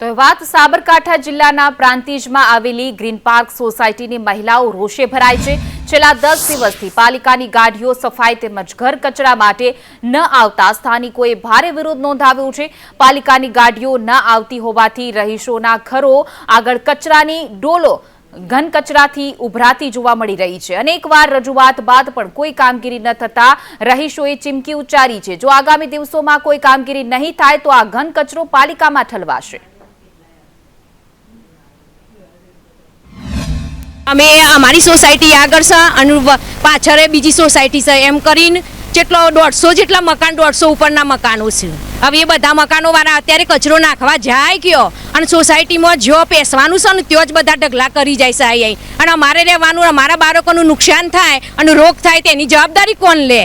તો વાત સાબરકાંઠા જિલ્લાના પ્રાંતિજમાં આવેલી ગ્રીન પાર્ક સોસાયટીની મહિલાઓ રોષે ભરાય છે. છેલ્લા દસ દિવસથી પાલિકાની ગાડીઓ સફાઈ તેમજ ઘર કચરા માટે ન આવતા સ્થાનિકોએ ભારે વિરોધ નોંધાવ્યો છે. પાલિકાની ગાડીઓ ન આવતી હોવાથી રહીશોના ઘરો આગળ કચરાની ડોલો ઘન કચરાથી ઉભરાતી જોવા મળી રહી છે. અનેકવાર રજૂઆત બાદ પણ કોઈ કામગીરી ન થતા રહીશોએ ચીમકી ઉચ્ચારી છે. જો આગામી દિવસોમાં કોઈ કામગીરી નહીં થાય તો આ ઘન કચરો પાલિકામાં ઠલવાશે. અમે અમારી સોસાયટી આગળ છે, અને પાછળ બીજી સોસાયટી છે. એમ કરીને જેટલો દોઢસો જેટલા મકાન દોઢસો ઉપરના મકાનો છે. હવે એ બધા મકાનોવાળા અત્યારે કચરો નાખવા જાય કયો? અને સોસાયટીમાં જો પેસવાનું છે ને, ત્યાં જ બધા ઢગલા કરી જાય છે અહીંયા અહીં. અને અમારે રહેવાનું, અમારા બાળકોનું નુકસાન થાય અને રોગ થાય તેની જવાબદારી કોણ લે?